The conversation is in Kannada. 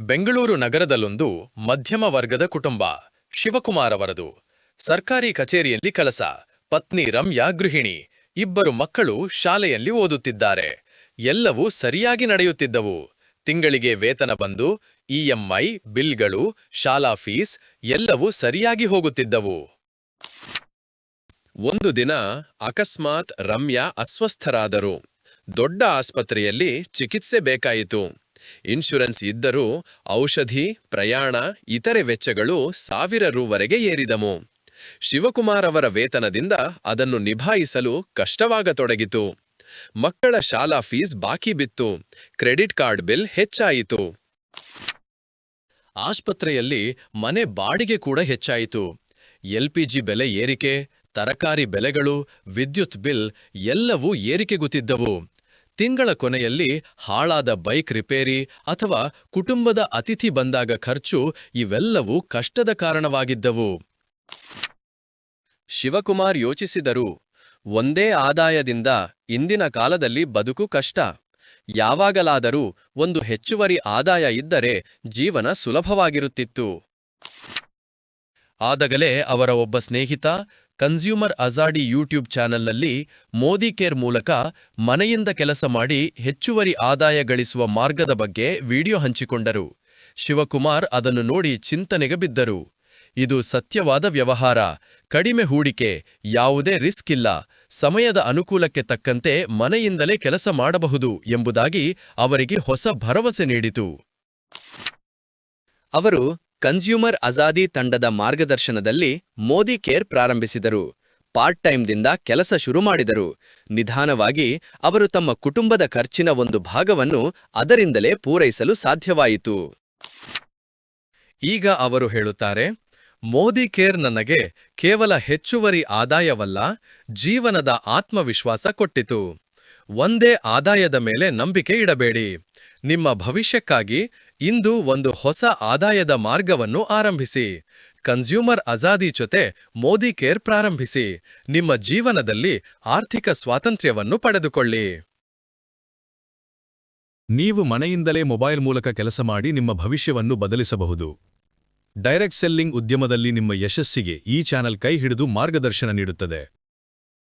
ಬೆಂಗಳೂರು ನಗರದಲ್ಲೊಂದು ಮಧ್ಯಮ ವರ್ಗದ ಕುಟುಂಬ, ಶಿವಕುಮಾರ್ ಅವರದು. ಸರ್ಕಾರಿ ಕಚೇರಿಯಲ್ಲಿ ಕೆಲಸ ಪತ್ನಿ ರಮ್ಯಾ ಗೃಹಿಣಿ, ಇಬ್ಬರು ಮಕ್ಕಳು ಶಾಲೆಯಲ್ಲಿ ಓದುತ್ತಿದ್ದಾರೆ. ಎಲ್ಲವೂ ಸರಿಯಾಗಿ ನಡೆಯುತ್ತಿದ್ದವು. ತಿಂಗಳಿಗೆ ವೇತನ ಬಂದು ಇಎಂಐ ಬಿಲ್ಗಳು, ಶಾಲಾ ಫೀಸ್ ಎಲ್ಲವೂ ಸರಿಯಾಗಿ ಹೋಗುತ್ತಿದ್ದವು. ಒಂದು ದಿನ ಅಕಸ್ಮಾತ್ ರಮ್ಯಾ ಅಸ್ವಸ್ಥರಾದರು. ದೊಡ್ಡ ಆಸ್ಪತ್ರೆಯಲ್ಲಿ ಚಿಕಿತ್ಸೆ ಬೇಕಾಯಿತು. ಇನ್ಶೂರೆನ್ಸ್ ಇದ್ದರೂ ಔಷಧಿ, ಪ್ರಯಾಣ, ಇತರೆ ವೆಚ್ಚಗಳು ಸಾವಿರ ರೂವರೆಗೆ ಏರಿದವು. ಶಿವಕುಮಾರ್ ಅವರ ವೇತನದಿಂದ ಅದನ್ನು ನಿಭಾಯಿಸಲು ಕಷ್ಟವಾಗತೊಡಗಿತು. ಮಕ್ಕಳ ಶಾಲಾ ಫೀಸ್ ಬಾಕಿ ಬಿತ್ತು. ಕ್ರೆಡಿಟ್ ಕಾರ್ಡ್ ಬಿಲ್ ಹೆಚ್ಚಾಯಿತು. ಆಸ್ಪತ್ರೆಯಲ್ಲಿ ಮನೆ ಬಾಡಿಗೆ ಕೂಡ ಹೆಚ್ಚಾಯಿತು. ಎಲ್ಪಿಜಿ ಬೆಲೆ ಏರಿಕೆ, ತರಕಾರಿ ಬೆಲೆಗಳು, ವಿದ್ಯುತ್ ಬಿಲ್ ಎಲ್ಲವೂ ಏರಿಕೆಗುತ್ತಿದ್ದವು. ತಿಂಗಳ ಕೊನೆಯಲ್ಲಿ ಹಾಳಾದ ಬೈಕ್ ರಿಪೇರಿ ಅಥವಾ ಕುಟುಂಬದ ಅತಿಥಿ ಬಂದಾಗ ಖರ್ಚು ಇವೆಲ್ಲವೂ ಕಷ್ಟದ ಕಾರಣವಾಗಿದ್ದವು. ಶಿವಕುಮಾರ್ ಯೋಚಿಸಿದರು, ಒಂದೇ ಆದಾಯದಿಂದ ಇಂದಿನ ಕಾಲದಲ್ಲಿ ಬದುಕು ಕಷ್ಟ. ಯಾವಾಗಲಾದರೂ ಒಂದು ಹೆಚ್ಚುವರಿ ಆದಾಯ ಇದ್ದರೆ ಜೀವನ ಸುಲಭವಾಗಿರುತ್ತಿತ್ತು. ಆದಗಲೇ ಅವರ ಒಬ್ಬ ಸ್ನೇಹಿತ ಕನ್ಸ್ಯೂಮರ್ ಅಜಾಡಿ ಯೂಟ್ಯೂಬ್ ಚಾನೆಲ್ನಲ್ಲಿ ಮೋದಿ ಕೇರ್ ಮೂಲಕ ಮನೆಯಿಂದ ಕೆಲಸ ಮಾಡಿ ಹೆಚ್ಚುವರಿ ಆದಾಯ ಗಳಿಸುವ ಮಾರ್ಗದ ಬಗ್ಗೆ ವಿಡಿಯೋ ಹಂಚಿಕೊಂಡರು. ಶಿವಕುಮಾರ್ ಅದನ್ನು ನೋಡಿ ಚಿಂತನೆಗೆ ಬಿದ್ದರು. ಇದು ಸತ್ಯವಾದ ವ್ಯವಹಾರ. ಕಡಿಮೆ ಹೂಡಿಕೆ, ಯಾವುದೇ ರಿಸ್ಕ್ ಇಲ್ಲ. ಸಮಯದ ಅನುಕೂಲಕ್ಕೆ ತಕ್ಕಂತೆ ಮನೆಯಿಂದಲೇ ಕೆಲಸ ಮಾಡಬಹುದು ಎಂಬುದಾಗಿ ಅವರಿಗೆ ಹೊಸ ಭರವಸೆ ನೀಡಿತು. ಅವರು ಕನ್ಸ್ಯೂಮರ್ ಅಜಾದಿ ತಂಡದ ಮಾರ್ಗದರ್ಶನದಲ್ಲಿ ಮೋದಿ ಕೇರ್ ಪ್ರಾರಂಭಿಸಿದರು. ಪಾರ್ಟ್ ಟೈಮ್ದಿಂದ ಕೆಲಸ ಶುರು ಮಾಡಿದರು. ನಿಧಾನವಾಗಿ ಅವರು ತಮ್ಮ ಕುಟುಂಬದ ಖರ್ಚಿನ ಒಂದು ಭಾಗವನ್ನು ಅದರಿಂದಲೇ ಪೂರೈಸಲು ಸಾಧ್ಯವಾಯಿತು. ಈಗ ಅವರು ಹೇಳುತ್ತಾರೆ, ಮೋದಿ ಕೇರ್ ನನಗೆ ಕೇವಲ ಹೆಚ್ಚುವರಿ ಆದಾಯವಲ್ಲ, ಜೀವನದ ಆತ್ಮವಿಶ್ವಾಸ ಕೊಟ್ಟಿತು. ಒಂದೇ ಆದಾಯದ ಮೇಲೆ ನಂಬಿಕೆ ಇಡಬೇಡಿ. ನಿಮ್ಮ ಭವಿಷ್ಯಕ್ಕಾಗಿ ಇಂದು ಒಂದು ಹೊಸ ಆದಾಯದ ಮಾರ್ಗವನ್ನು ಆರಂಭಿಸಿ. ಕನ್ಸ್ಯೂಮರ್ ಅಜಾದಿ ಜೊತೆ ಮೋದಿ ಕೇರ್ ಪ್ರಾರಂಭಿಸಿ. ನಿಮ್ಮ ಜೀವನದಲ್ಲಿ ಆರ್ಥಿಕ ಸ್ವಾತಂತ್ರ್ಯವನ್ನು ಪಡೆದುಕೊಳ್ಳಿ. ನೀವು ಮನೆಯಿಂದಲೇ ಮೊಬೈಲ್ ಮೂಲಕ ಕೆಲಸ ಮಾಡಿ ನಿಮ್ಮ ಭವಿಷ್ಯವನ್ನು ಬದಲಿಸಬಹುದು. ಡೈರೆಕ್ಟ್ ಸೆಲ್ಲಿಂಗ್ ಉದ್ಯಮದಲ್ಲಿ ನಿಮ್ಮ ಯಶಸ್ಸಿಗೆ ಈ ಚಾನೆಲ್ ಕೈ ಹಿಡಿದು ಮಾರ್ಗದರ್ಶನ ನೀಡುತ್ತದೆ.